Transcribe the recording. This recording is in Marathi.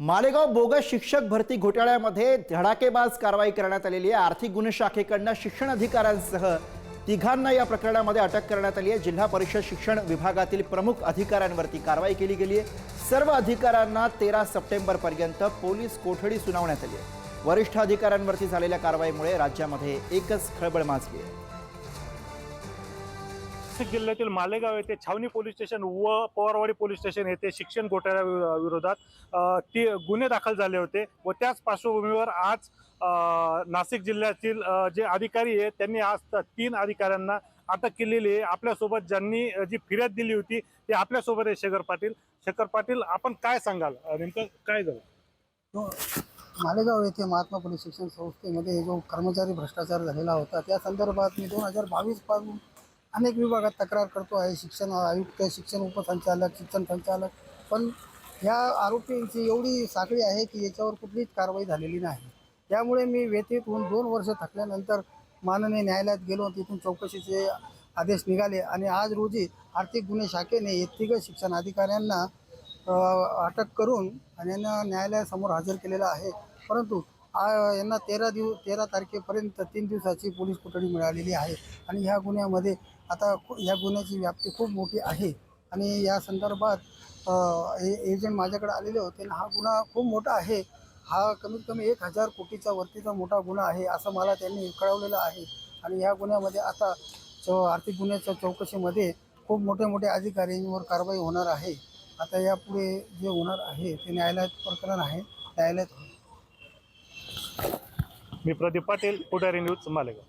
मालेगाव बोगस शिक्षक भरती घोटाळ्यामध्ये धडाकेबाज कारवाई करण्यात आलेली आहे. आर्थिक गुन्हे शाखेकडनं शिक्षण अधिकाऱ्यांसह तिघांना या प्रकरणामध्ये अटक करण्यात आली आहे. जिल्हा परिषद शिक्षण विभागातील प्रमुख अधिकाऱ्यांवरती कारवाई केली गेली आहे. सर्व अधिकाऱ्यांना तेरा सप्टेंबरपर्यंत पोलीस कोठडी सुनावण्यात आली आहे. वरिष्ठ अधिकाऱ्यांवरती झालेल्या कारवाईमुळे राज्यामध्ये एकच खळबळ माजली आहे. नाशिक जिल्ह्यातील मालेगाव येथे छावणी पोलीस स्टेशन व पवारवाडी पोलीस स्टेशन येथे शिक्षण घोटाळ्या वि- विरोधात ती गुन्हे दाखल झाले होते व त्याच पार्श्वभूमीवर आज नाशिक जिल्ह्यातील जे अधिकारी आहेत त्यांनी आज तीन अधिकाऱ्यांना अटक केलेली आहे. आपल्यासोबत ज्यांनी जी फिर्याद दिली होती ते आपल्यासोबत आहे शेखर पाटील. शेखर पाटील आपण काय सांगाल? नेमकं काय झालं? मालेगाव येथे महात्मा पोलीस शिक्षण संस्थेमध्ये जो कर्मचारी भ्रष्टाचार झालेला होता त्या संदर्भात मी दोन हजार बावीसपासून अनेक विभागात तक्रार करतो आहे. शिक्षण आयुक्त शिक्षण उपसंचालक शिक्षण संचालक. पण ह्या आरोपींची एवढी साखळी आहे की याच्यावर कुठलीच कारवाई झालेली नाही. त्यामुळे मी व्यतीत होऊन दोन वर्ष थकल्यानंतर माननीय न्यायालयात गेलो तिथून चौकशीचे आदेश निघाले. आणि आज रोजी आर्थिक गुन्हे शाखेने हे शिक्षण अधिकाऱ्यांना अटक करून आणि यांना न्यायालयासमोर हजर केलेला आहे. परंतु आ, यांना तेरा दिव तेरा तारखेपर्यंत तीन दिवसाची पोलीस कोठडी मिळालेली आहे. आणि ह्या गुन्ह्यामध्ये आता या गुन्ह्याची व्याप्ती खूप मोठी आहे. आणि या संदर्भात ए एजंट माझ्याकडे आलेले होते आणि हा गुन्हा खूप मोठा आहे. हा कमीत कमी एक हजार कोटीचा वरतीचा मोठा गुन्हा आहे असं मला त्यांनी कळवलेलं आहे. आणि या गुन्ह्यामध्ये आता चौ आर्थिक गुन्ह्याच्या चौकशीमध्ये खूप मोठे मोठे अधिकाऱ्यांवर कारवाई होणार आहे. आता यापुढे जे होणार आहे ते न्यायालयात प्रकरण आहे. न्यायालयात होईल मी प्रदीप पाटील पुढारी न्यूज मालेगाव.